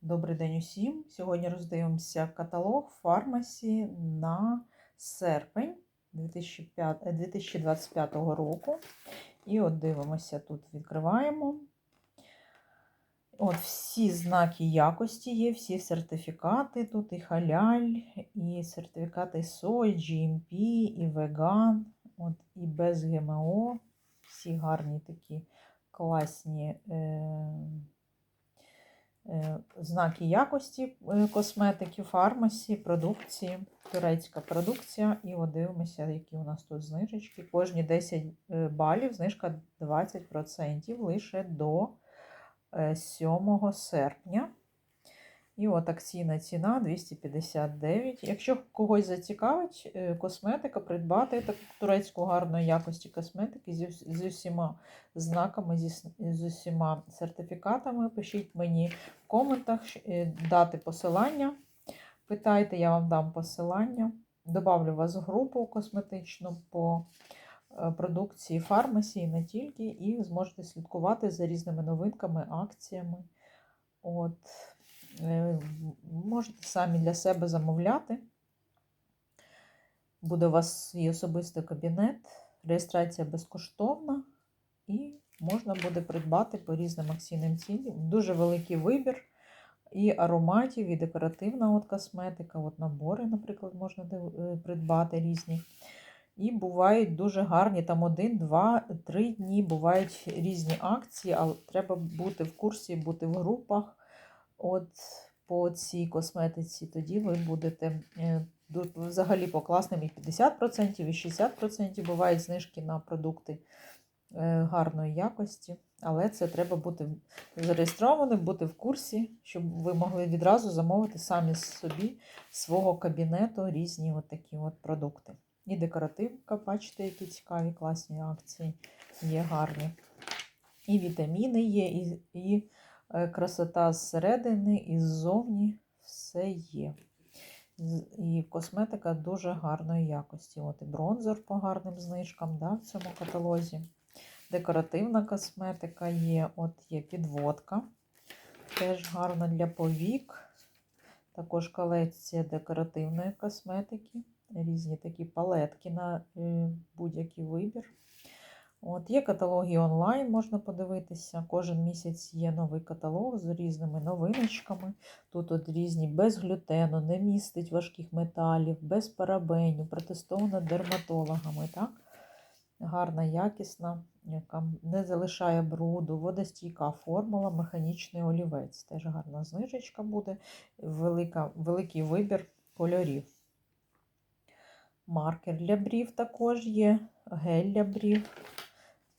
Добрий день усім. Сьогодні роздивимося каталог фармасі на серпень 2005 е, 2025 року. І от дивимося, тут відкриваємо. От всі знаки якості є, всі сертифікати. Тут і халяль, і сертифікати SOY, GMP, і веган, от, і без ГМО. Всі гарні такі класні. Е, знаки якості е, косметики, фармасі, продукції, турецька продукція. І от дивимося, які у нас тут знижечки. Кожні 10 е, балів знижка 20% лише до 7 серпня. І от акційна ціна 259. Якщо когось зацікавить е, косметика, придбати таку турецьку гарної якості косметики зі, зі всіма знаками, зі, з усіма сертифікатами, пишіть мені в коментах, е, дати посилання. Питайте, я вам дам посилання. Добавлю вас в групу косметичну по е, продукції фармасі не тільки, і зможете слідкувати за різними новинками, акціями. От. Е, можете самі для себе замовляти. Буде у вас свій особистий кабінет, реєстрація безкоштовна, і можна буде придбати по різним акційним цінам. Дуже великий вибір і ароматів, і декоративна от косметика, от набори, наприклад, можна е, придбати різні. І бувають дуже гарні, там один, два, три дні бувають різні акції, але треба бути в курсі, бути в групах от по цій косметиці, тоді ви будете е, взагалі по класним і 50%, і 60% бувають знижки на продукти е, гарної якості. Але це треба бути зареєстрованим, бути в курсі, щоб ви могли відразу замовити самі собі свого кабінету різні от такі от продукти. І декоративка, бачите, які цікаві класні акції є гарні. І вітаміни є, і, і красота зсередини і ззовні все є. І косметика дуже гарної якості. От і бронзер по гарним знижкам да, в цьому каталозі. Декоративна косметика є, от є підводка. Теж гарна для повік. Також колекція декоративної косметики. Різні такі палетки на е, будь-який вибір. От, Є каталоги онлайн, можна подивитися. Кожен місяць є новий каталог з різними новиночками. Тут от різні без глютену, не містить важких металів, без парабеню, протестована дерматологами. так? Гарна, якісна, яка не залишає бруду, водостійка формула, механічний олівець. Теж гарна знижечка буде, велика, великий вибір кольорів. Маркер для брів також є, гель для брів.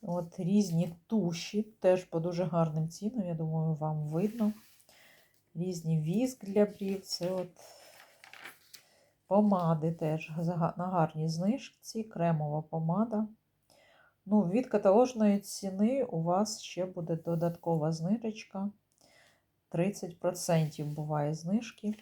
От Різні туші, теж по дуже гарним цінам, я думаю, вам видно. Різні віск для брів. Це от помади теж на гарній знижці, кремова помада. Ну, Від каталожної ціни у вас ще буде додаткова знижечка. 30% буває знижки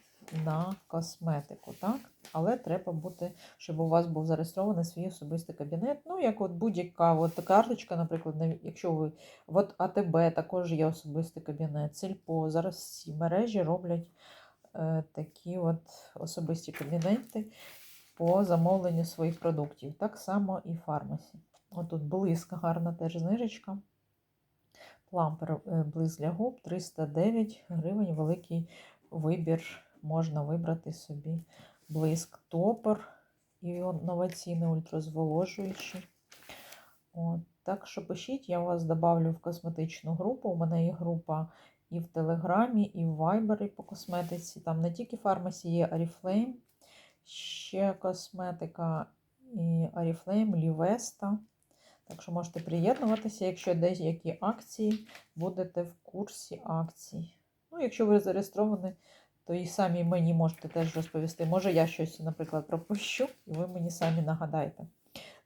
на косметику. так? Але треба бути, щоб у вас був зареєстрований свій особистий кабінет. Ну, як от будь-яка от карточка, наприклад, якщо ви от АТБ також є особистий кабінет, Сільпо. Зараз всі мережі роблять е, такі от особисті кабінети по замовленню своїх продуктів. Так само і фармасі. Отут блиск, гарна теж знижечка. Плампер е, блиск для губ 309 гривень, великий вибір можна вибрати собі блиск топор і інноваційний ультразволожуючий. От. Так що пишіть, я вас добавлю в косметичну групу. У мене є група і в Телеграмі, і в Вайбері по косметиці. Там не тільки фармасі є Аріфлейм, ще косметика і Аріфлейм, Лівеста. Так що можете приєднуватися, якщо десь які акції, будете в курсі акцій. Ну, якщо ви зареєстровані то і самі мені можете теж розповісти. Може, я щось, наприклад, пропущу, і ви мені самі нагадаєте.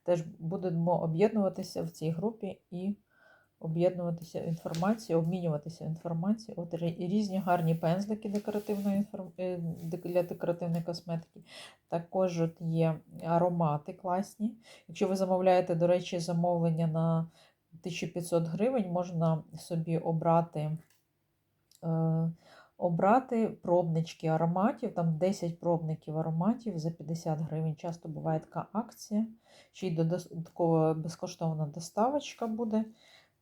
Теж будемо об'єднуватися в цій групі і об'єднуватися інформацією, обмінюватися інформацією. От різні гарні пензлики декоративної. Е, для декоративної косметики. Також от є аромати класні. Якщо ви замовляєте, до речі, замовлення на 1500 гривень, можна собі обрати. Е обрати пробнички ароматів, там 10 пробників ароматів за 50 гривень. Часто буває така акція. Ще й додаткова безкоштовна доставочка буде.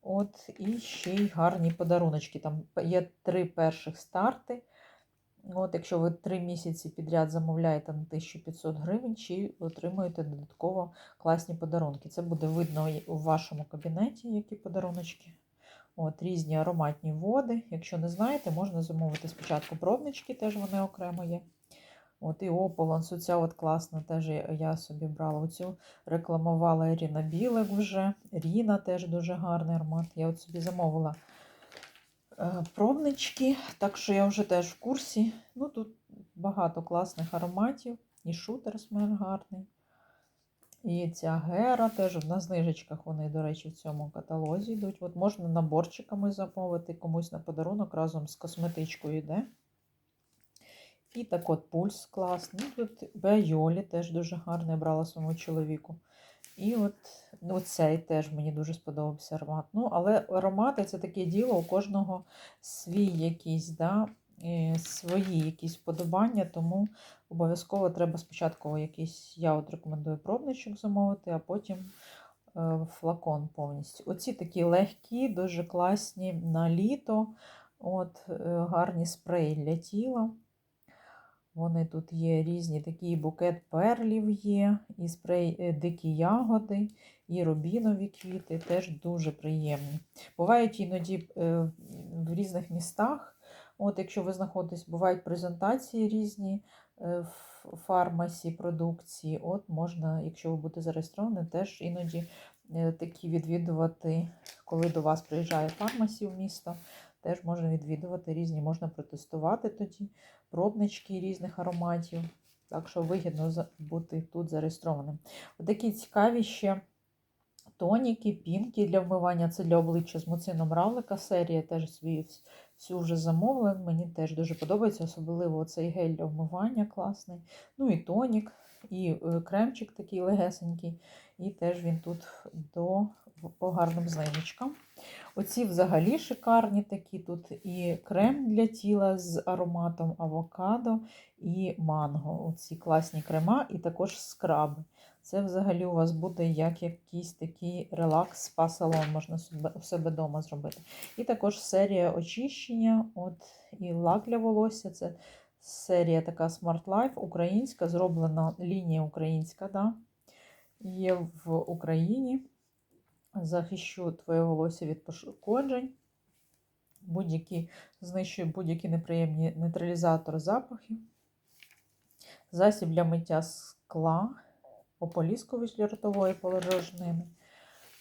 От, І ще й гарні подаруночки. Там є три перших старти. От, Якщо ви три місяці підряд замовляєте на 1500 гривень, чи отримуєте додатково класні подарунки. Це буде видно у вашому кабінеті, які подаруночки. От, Різні ароматні води. Якщо не знаєте, можна замовити спочатку пробнички, теж вони окремо є. От І Ополонс, оця от класна, теж я собі брала оцю, рекламувала Ірина Білик вже. Ріна теж дуже гарний аромат. Я от собі замовила е, пробнички, так що я вже теж в курсі. Ну Тут багато класних ароматів. І шутер смер гарний. І ця гера теж на знижечках вони, до речі, в цьому каталозі йдуть. От Можна наборчиками замовити, комусь на подарунок разом з косметичкою йде. І так от пульс класний. Тут Бейолі теж дуже гарний, брала своєму чоловіку. І от ну, цей теж мені дуже сподобався аромат. Ну, Але аромати це таке діло, у кожного свій якийсь, да, свої якісь вподобання, тому обов'язково треба спочатку якийсь, я от рекомендую пробничок замовити, а потім е, флакон повністю. Оці такі легкі, дуже класні на літо. От, е, Гарні спреї для тіла. Вони тут є різні такий букет перлів є, і спрей е, дикі ягоди, і рубінові квіти, теж дуже приємні. Бувають іноді в різних містах. От, Якщо ви знаходитесь, бувають презентації різні е, в фармасі продукції. От можна, якщо ви будете зареєстровані, теж іноді е, такі відвідувати, коли до вас приїжджає фармасі в місто, теж можна відвідувати різні, можна протестувати тоді пробнички різних ароматів. Так що вигідно бути тут зареєстрованим. Отакі цікаві ще тоніки, пінки для вмивання. Це для обличчя з муцином равлика серія. Теж свій Цю вже замовила, мені теж дуже подобається, особливо цей гель для вмивання класний. Ну і тонік, і е, кремчик такий легесенький, і теж він тут до, по гарним знижечкам. Оці взагалі шикарні такі тут і крем для тіла з ароматом авокадо і манго. Оці класні крема, і також скраби. Це взагалі у вас буде як якийсь такий релакс спа-салон, можна у себе вдома зробити. І також серія очищення от, і лак для волосся. Це серія така Smart Life українська, зроблена лінія українська. да, Є в Україні. Захищу твоє волосся від пошкоджень. Будь-які знищує будь-які неприємні нейтралізатори запахів. Засіб для миття скла ополісковість для ротової порожнини.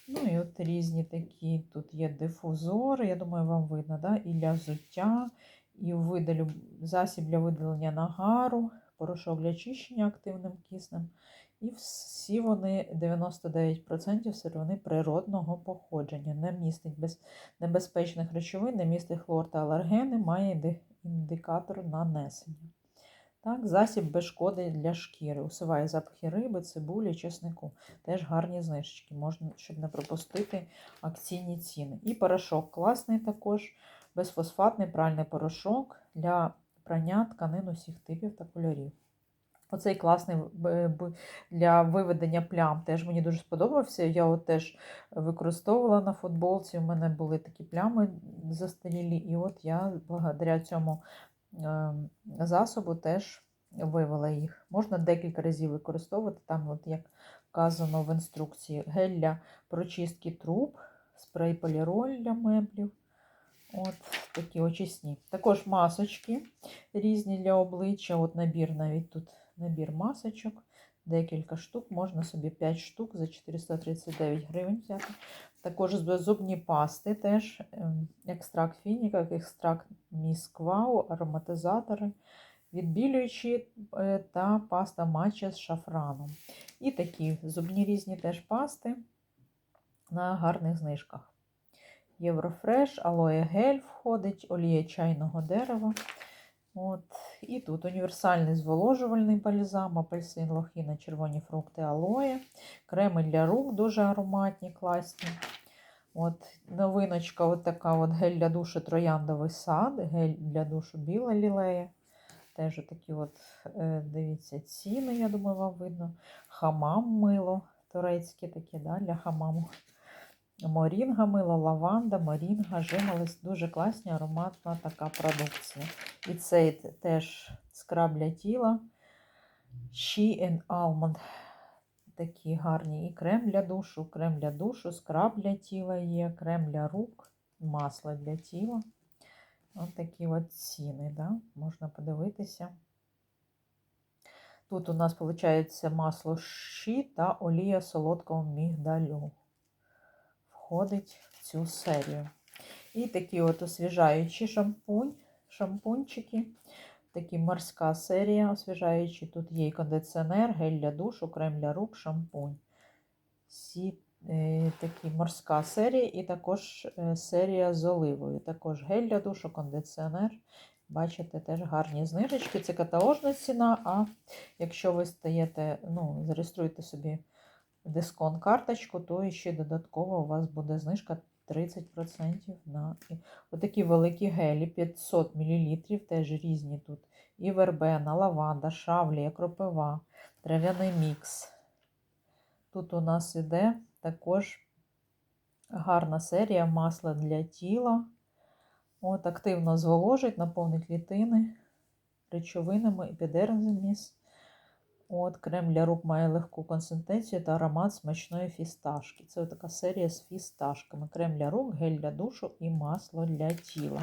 Ну і от різні такі, тут є дифузори, я думаю, вам видно, да? і для взуття, і видалю, засіб для видалення нагару, порошок для чищення активним киснем. І всі вони 99% сировини природного походження. Не містить без небезпечних речовин, не містить хлор та алергени, має індикатор нанесення. Так, Засіб без шкоди для шкіри. Усиває запахи риби, цибулі, чеснику. Теж гарні знижечки, можна, щоб не пропустити акційні ціни. І порошок класний також, безфосфатний пральний порошок для прання тканин усіх типів та кольорів. Оцей класний для виведення плям теж мені дуже сподобався. Я от теж використовувала на футболці. У мене були такі плями застарілі, і от я благодаря цьому засобу теж вивела їх. Можна декілька разів використовувати, там, от як вказано в інструкції, гель для прочистки труб, спрей поліроль для меблів. От такі очисні. Також масочки різні для обличчя. От набір навіть тут набір масочок. Декілька штук, можна собі 5 штук за 439 гривень взяти. Також зубні пасти, теж ем, екстракт фініка, екстракт місквау, ароматизатори, відбілюючі е, та паста матча з шафраном. І такі зубні різні теж пасти на гарних знижках. Єврофреш, алоє гель входить, олія чайного дерева. От. І тут універсальний зволожувальний бальзам, апельсин, лохіна, червоні фрукти, алоє, креми для рук дуже ароматні, класні. От новиночка, от така от гель для душу трояндовий сад, гель для душу біла лілея. Теж такі от, е, дивіться, ціни, я думаю, вам видно. Хамам мило турецьке таке, да, для хамаму. Морінга мило, лаванда, морінга, жимолость. Дуже класна ароматна така продукція. І цей теж скраб для тіла. She and Almond. Такі гарні. І крем для душу, крем для душу, скраб для тіла є, крем для рук, масло для тіла. Ось такі от ціни, да? можна подивитися. Тут у нас виходить масло щі та олія солодкого мігдалю. Входить цю серію. І такі от освіжаючі шампунь, шампунчики. Такі морська серія освіжаючі. Тут є і кондиціонер, гель для душу, крем для рук, шампунь. Всі е, такі морська серія, і також е, серія з оливою. Також гель для душу, кондиціонер. Бачите, теж гарні знижечки. Це каталожна ціна. А якщо ви стаєте, ну, зареєструєте собі дисконт-карточку, то ще додатково у вас буде знижка 30% на і отакі великі гелі 500 мл, теж різні тут. І вербена, лаванда, шавлія, кропива, трав'яний мікс. Тут у нас іде також гарна серія масла для тіла. От, активно зволожить, наповнить клітини речовинами, епідерміс. От, крем для рук має легку консистенцію та аромат смачної фісташки. Це така серія з фісташками. Крем для рук, гель для душу і масло для тіла.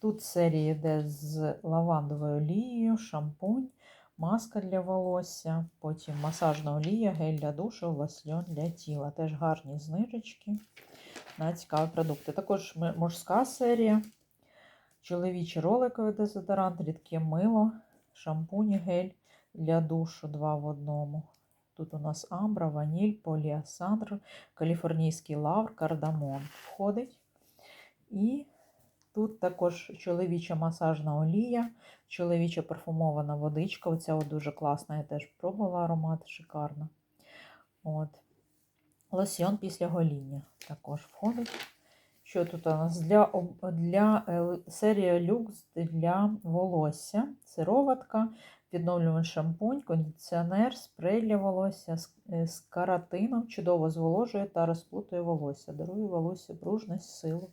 Тут серія йде з лавандовою олією, шампунь, маска для волосся, потім масажна олія, гель для душу, лосьон для тіла. Теж гарні знижечки на цікаві продукти. Також м- мужська серія, чоловічий роликовий дезодорант, рідке мило, шампунь, гель для душу два в одному. Тут у нас амбра, ваніль, поліасандр, каліфорнійський лавр, кардамон входить. І тут також чоловіча масажна олія, чоловіча парфумована водичка. Оця дуже класна, я теж пробувала аромат, шикарно. От. Лосьйон після гоління також входить. Що тут у нас для, для е, серія люкс для волосся, сироватка, відновлюваний шампунь, кондиціонер, спрей для волосся з, е, каратином, чудово зволожує та розплутує волосся, дарує волосся пружність, силу.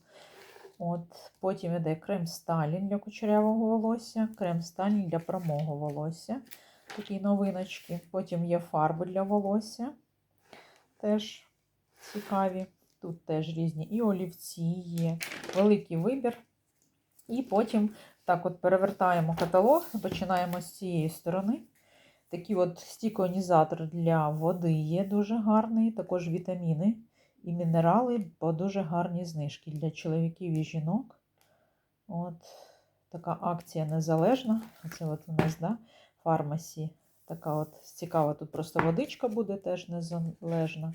От, потім іде крем Сталін для кучерявого волосся, крем Сталін для прямого волосся. Такі новиночки. Потім є фарби для волосся. Теж цікаві. Тут теж різні і олівці є, великий вибір. І потім так от перевертаємо каталог, починаємо з цієї сторони. Такий от стіконізатор для води є дуже гарний, також вітаміни і мінерали, по дуже гарні знижки для чоловіків і жінок. От така акція незалежна. Це от у нас, да, фармасі. Така от цікава, тут просто водичка буде теж незалежна.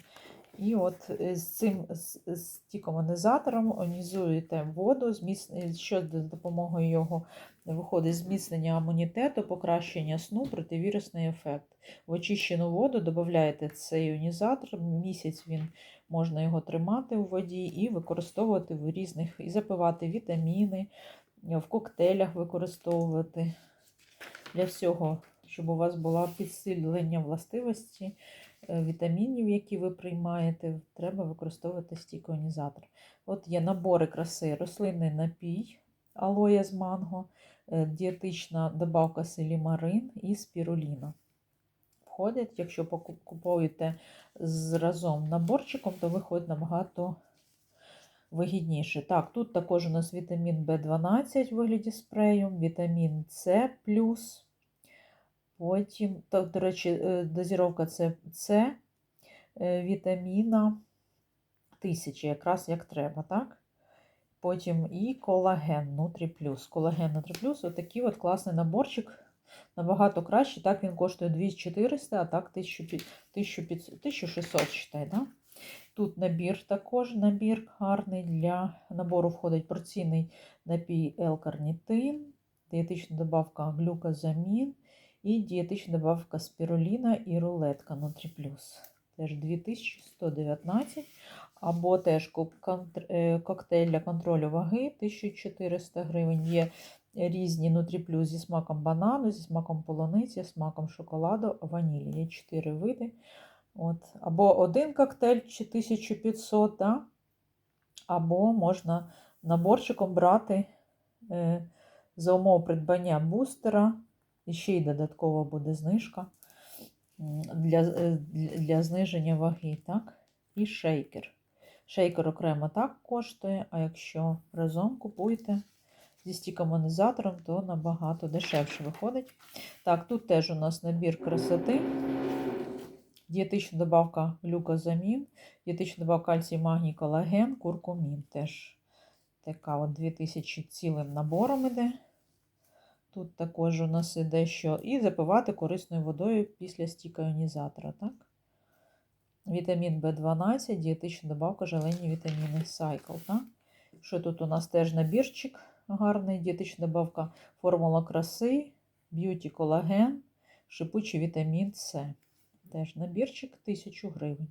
І от е, з цим з, з стікомонізатором онізуєте воду, е, що за допомогою його виходить зміцнення імунітету, покращення сну, противірусний ефект. В очищену воду додаєте цей іонізатор, місяць він можна його тримати у воді і використовувати в різних, і запивати вітаміни, в коктейлях використовувати для всього, щоб у вас було підсилення властивості вітамінів, які ви приймаєте, треба використовувати стіконізатор. От є набори краси, рослинний напій, алоє з манго, е, дієтична добавка селімарин і спіруліна. Входять, якщо купуєте з разом наборчиком, то виходить набагато вигідніше. Так, тут також у нас вітамін В12 в вигляді спрею, вітамін С Потім, та, до речі, е, дозіровка це С е, вітаміна 1000, якраз як треба, так? Потім і колаген Нутрі. Колаген Нутрі отакий от класний наборчик. Набагато краще. Так він коштує 2400, а так 1500, 1500, 1600, считай, да? Тут набір також, набір гарний для набору входить порційний напій L-карнітин, дієтична добавка глюкозамін і дієтична добавка спіруліна і рулетка Нутрі Плюс. Теж 2119. або теж коктейль для контролю ваги 1400 гривень. Є різні нутріплюс зі смаком банану, зі смаком полуниці, смаком шоколаду, ванілі. Є 4 види. От. Або один коктейль чи 1500, да? або можна наборчиком брати е, за умов придбання бустера. І ще й додатково буде знижка для, е, для зниження ваги. Так? І шейкер. Шейкер окремо так коштує, а якщо разом купуєте зі стікомонізатором, то набагато дешевше виходить. Так, тут теж у нас набір красоти. Дієтична добавка глюкозамін, дієтична добавка кальцій, магній, колаген, куркумін. Теж така от 2000 цілим набором іде. Тут також у нас іде що. І запивати корисною водою після стіка іонізатора. Так? Вітамін В12, дієтична добавка, желені вітаміни Cycle. Так? Що тут у нас теж набірчик гарний, дієтична добавка формула краси, б'юті колаген, шипучий вітамін С. Теж набірчик 1000 гривень.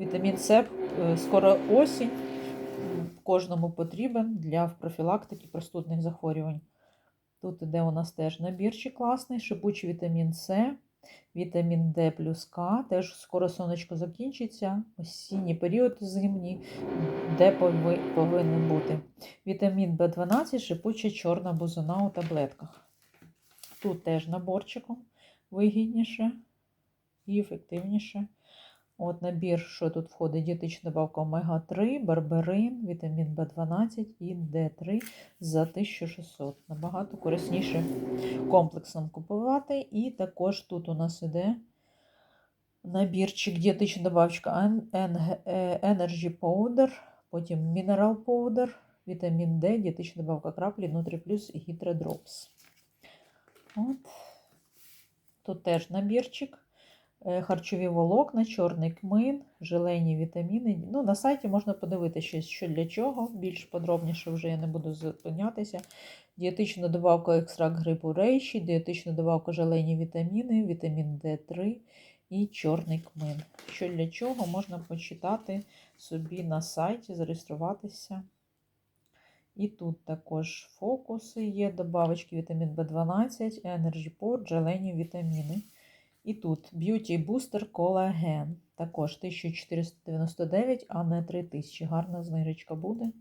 Вітамін С е, скоро осінь. Кожному потрібен для профілактики простудних захворювань. Тут іде у нас теж набірчик класний, шипучий вітамін С, вітамін Д плюс К. Теж скоро сонечко закінчиться. Осінній період зимній, де пови- повинен бути. Вітамін В12, шипуча чорна бузина у таблетках. Тут теж наборчиком вигідніше і ефективніше. От набір, що тут входить, дієтична добавка омега-3, барберин, вітамін В12 і Д3 за 1600. Набагато корисніше комплексом купувати. І також тут у нас іде набірчик, дієтична Енг- е, Energy Powder, потім Mineral Powder, вітамін Д, дієтична добавка краплі, Нутріплюс і Гідродропс. От. Тут теж набірчик. Е, Харчові волокна, чорний кмин, желейні вітаміни. Ну, на сайті можна подивитися, що для чого. Більш подробніше вже я не буду зупинятися. Дієтична добавка екстракт грибу рейші, дієтична добавка желейні вітаміни, вітамін Д3 і чорний кмин. Що для чого можна почитати собі на сайті, зареєструватися. І тут також фокуси є, добавочки вітамін В12, Energy Port, желені вітаміни. І тут Beauty Booster Collagen. Також 1499, а не 3000. Гарна знижечка буде.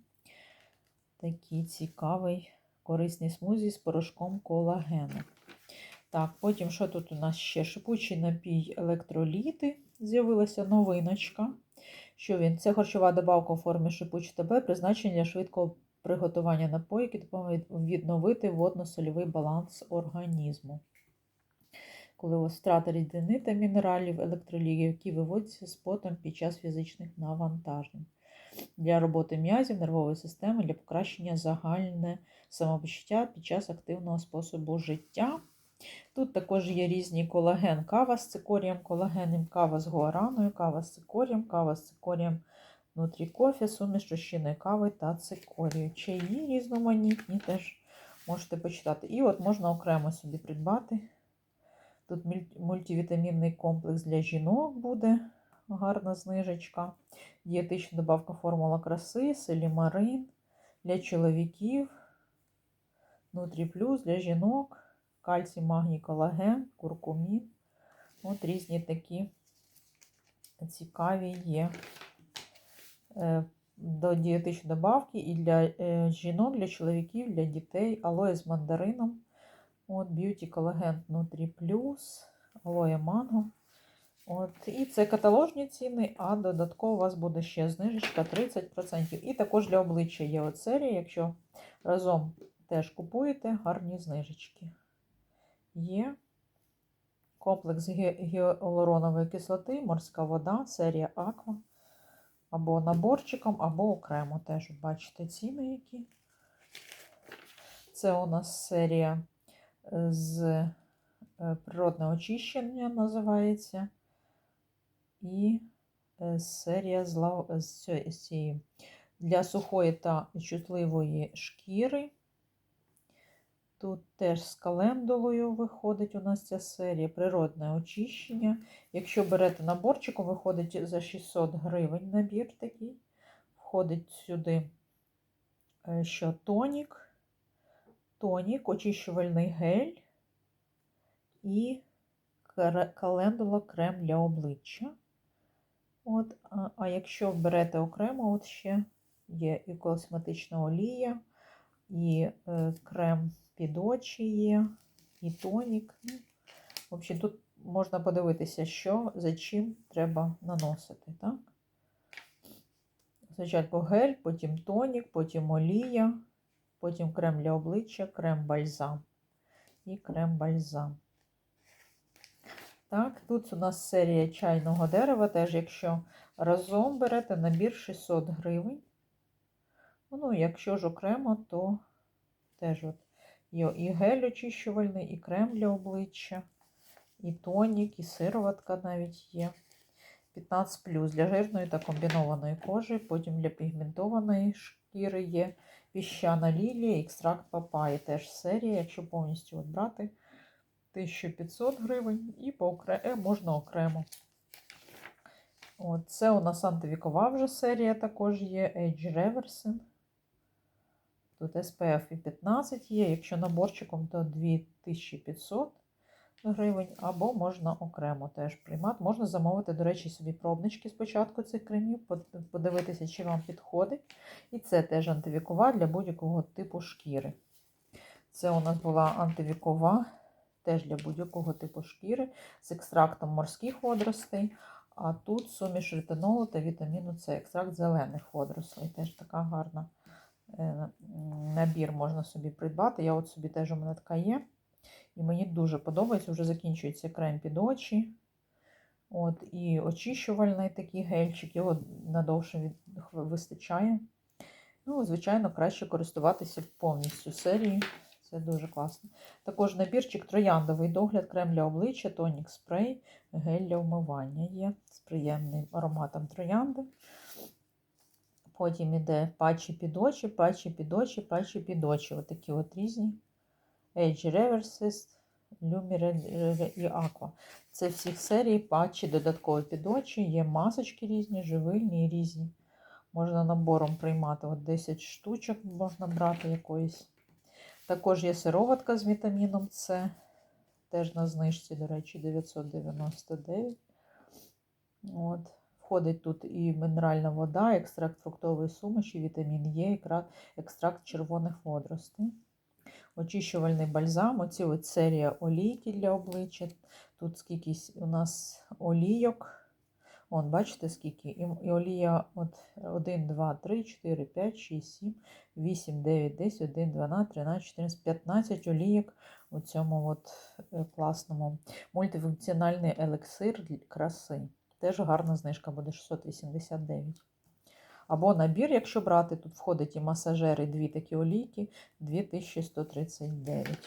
Такий цікавий корисний смузі з порошком колагену. Так, потім, що тут у нас ще? Шипучий напій електроліти. З'явилася новиночка. Що він? Це харчова добавка у формі шипуч ТБ, призначена для швидкого приготування напою, які допомагають відновити водно-сольовий баланс організму коли втрата рідини та мінералів, електролітів, які виводяться з потом під час фізичних навантажень. Для роботи м'язів, нервової системи, для покращення загальне самопочуття під час активного способу життя. Тут також є різні колаген, кава з цикорієм, колаген, кава з гуараною, кава з цикорієм, кава з цикорієм внутрі кофе, суміш розчинної кави та цикорію. Чаї різноманітні теж можете почитати. І от можна окремо собі придбати. Тут мультивітамінний комплекс для жінок буде, гарна знижечка. Дієтична добавка формула краси, селімарин для чоловіків, Нутріплюс для жінок, кальцій, магній, колаген, куркумін. От різні такі цікаві є е, до дієтичної добавки і для е, жінок, для чоловіків, для дітей, алоє з мандарином. От Beauty Collagen Nutri Plus, алоє манго. От, і це каталожні ціни, а додатково у вас буде ще знижечка 30%. І також для обличчя є от серія, якщо разом теж купуєте гарні знижечки. Є комплекс гіалуронової кислоти, морська вода, серія Aqua. Або наборчиком, або окремо теж бачите ціни які. Це у нас серія з е, природне очищення називається. І е, серія з, лав- з для сухої та чутливої шкіри. Тут теж з календулою виходить у нас ця серія природне очищення. Якщо берете наборчиком, виходить за 600 гривень набір такий. Входить сюди е, що тонік, тонік, очищувальний гель і календула крем для обличчя. От, а, а якщо берете окремо, от ще є і косметична олія, і е, крем під очі є, і тонік. Ну, в общем, тут можна подивитися, що за чим треба наносити. Так? Спочатку гель, потім тонік, потім олія, потім крем для обличчя, крем бальзам і крем бальзам. Так, тут у нас серія чайного дерева. Теж, якщо разом берете набір 600 гривень. Ну, якщо ж окремо, то теж от є і гель очищувальний, і крем для обличчя, і тонік, і сироватка навіть є. 15 для жирної та комбінованої кожи, потім для пігментованої шкіри є піщана лілія, екстракт папаї. Теж серія, якщо повністю от брати 1500 гривень і по е, можна окремо. От, це у нас антивікова вже серія також є Age Reversing. Тут SPF і 15 є. Якщо наборчиком, то 2500 гривень, або можна окремо теж приймати. Можна замовити, до речі, собі пробнички спочатку цих кремів, подивитися, чи вам підходить. І це теж антивікова для будь-якого типу шкіри. Це у нас була антивікова, теж для будь-якого типу шкіри з екстрактом морських водоростей. А тут суміш ретинолу та вітаміну С, екстракт зелених водорослей. Теж така гарна е, набір можна собі придбати. Я от собі теж у мене така є. І мені дуже подобається, вже закінчується крем під очі. От, і очищувальний такий гельчик, його надовше вистачає. Ну, звичайно, краще користуватися повністю серією. Це дуже класно. Також набірчик трояндовий догляд, крем для обличчя, тонік спрей, гель для вмивання є з приємним ароматом троянди. Потім іде патчі під очі, патчі під очі, патчі під очі. Отакі от різні. Age Reverses, Lumire і Aqua. Це всіх серій патчі додатково під очі. Є масочки різні, живильні і різні. Можна набором приймати. От 10 штучок можна брати якоїсь. Також є сироватка з вітаміном С. Теж на знижці, до речі, 999. От. Входить тут і мінеральна вода, екстракт фруктової суміші, вітамін Е, екстракт червоних водоростей. Очищувальний бальзам, оці от серія олійки для обличчя. Тут скільки у нас олійок. Вон, бачите, скільки? І, олія от 1, 2, 3, 4, 5, 6, 7, 8, 9, 10, 1, 12, 13, 14, 15 олійок у цьому от е, класному мультифункціональний елексир краси. Теж гарна знижка буде 689. Або набір, якщо брати, тут входить і масажери, дві такі олійки, 2139.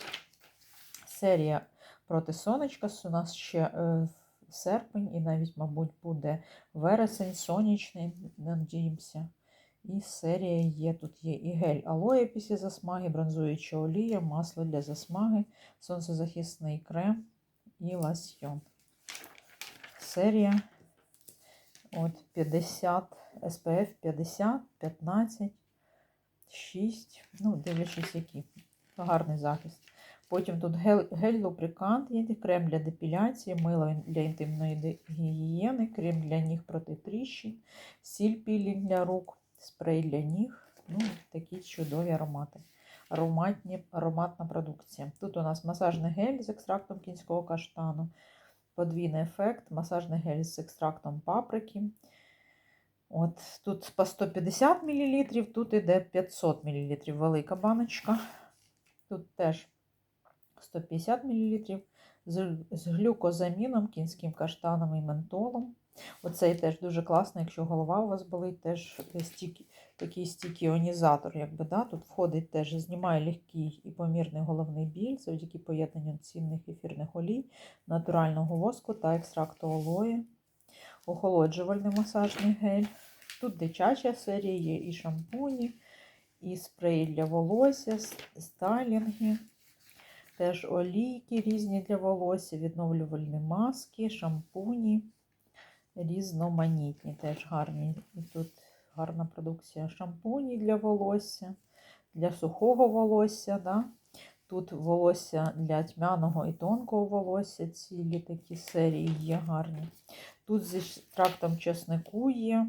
Серія проти сонечка у нас ще е, серпень і навіть, мабуть, буде вересень, сонячний, надіємося. І серія є. Тут є і гель алоє після засмаги, бронзуюча олія, масло для засмаги, сонцезахисний крем і ласьйон. Серія от 50, SPF 50, 15, 6, ну, дивлячись, який. Гарний захист. Потім тут гель, гель-лубрикант є, крем для депіляції, мило для інтимної гігієни, крем для ніг проти тріщин, сіль пілінг для рук, спрей для ніг. Ну, такі чудові аромати. Ароматні, ароматна продукція. Тут у нас масажний гель з екстрактом кінського каштану, подвійний ефект, масажний гель з екстрактом паприки. От Тут по 150 мл, тут іде 500 мл велика баночка. Тут теж 150 мл з, глюкозаміном, кінським каштаном і ментолом. Оцей теж дуже класний, якщо голова у вас болить, теж стік, такий стікіонізатор. Якби, да? Тут входить теж, знімає легкий і помірний головний біль завдяки поєднанню цінних ефірних олій, натурального воску та екстракту олої, охолоджувальний масажний гель. Тут дитяча серія є і шампуні, і спреї для волосся, стайлінги. Теж олійки різні для волосся, відновлювальні маски, шампуні, різноманітні, теж гарні. І тут гарна продукція шампуні для волосся, для сухого волосся. Да? Тут волосся для тьмяного і тонкого волосся, цілі такі серії є гарні. Тут з екстрактом чеснику є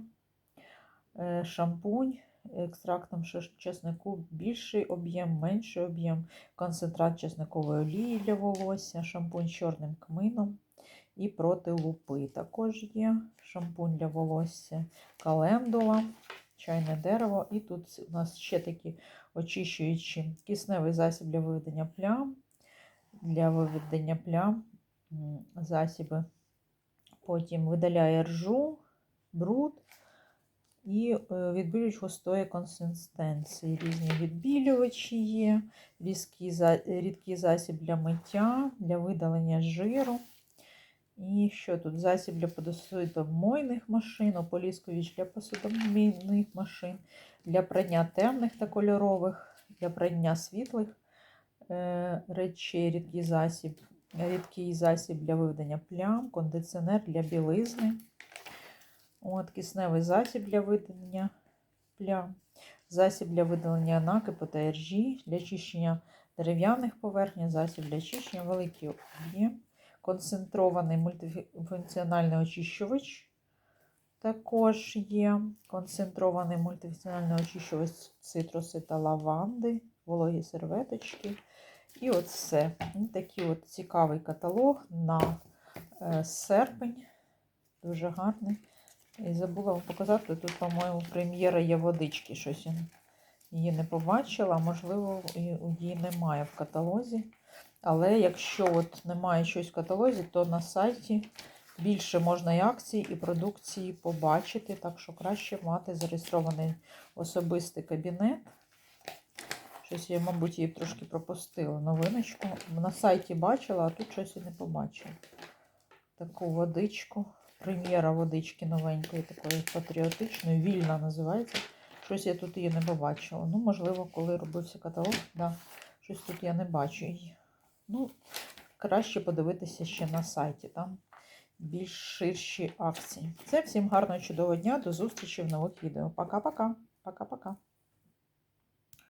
е, шампунь, екстрактом чеснику більший об'єм, менший об'єм, концентрат чесникової олії для волосся, шампунь з чорним кмином і проти лупи. Також є шампунь для волосся, календула, чайне дерево. І тут у нас ще такі очищуючі кисневий засіб для виведення плям, для виведення плям, засіби. Потім видаляє ржу, бруд і е, відбілювач густої консистенції. Різні відбілювачі є, різкий, рідкий засіб для миття, для видалення жиру. І що тут? Засіб для посудомийних машин, ополіскувач для посудомийних машин, для прання темних та кольорових, для прання світлих е, речей, рідкий засіб, рідкий засіб для виведення плям, кондиціонер для білизни. От, кисневий засіб для видалення плям, засіб для видалення накипу та іржі, для чищення дерев'яних поверхень, засіб для чищення великий об'єм, концентрований мультифункціональний очищувач. Також є концентрований мультифункціональний очищувач цитруси та лаванди, вологі серветочки. І от все. Такий от цікавий каталог на е, серпень. Дуже гарний. І забула вам показати, тут, по-моєму, прем'єра є водички. Щось я її не побачила. Можливо, її немає в каталозі. Але якщо от немає щось в каталозі, то на сайті більше можна і акцій, і продукції побачити. Так що краще мати зареєстрований особистий кабінет. Щось я, мабуть, її трошки пропустила. Новиночку. На сайті бачила, а тут щось і не побачила. Таку водичку. Прем'єра водички новенької, такої патріотичної, вільна називається. Щось я тут її не побачила. Ну, можливо, коли робився каталог, да, щось тут я не бачу її. Ну, краще подивитися ще на сайті. Там більш ширші акції. Це всім гарного чудового дня. До зустрічі в нових відео. Пока-пока. Пока-пока.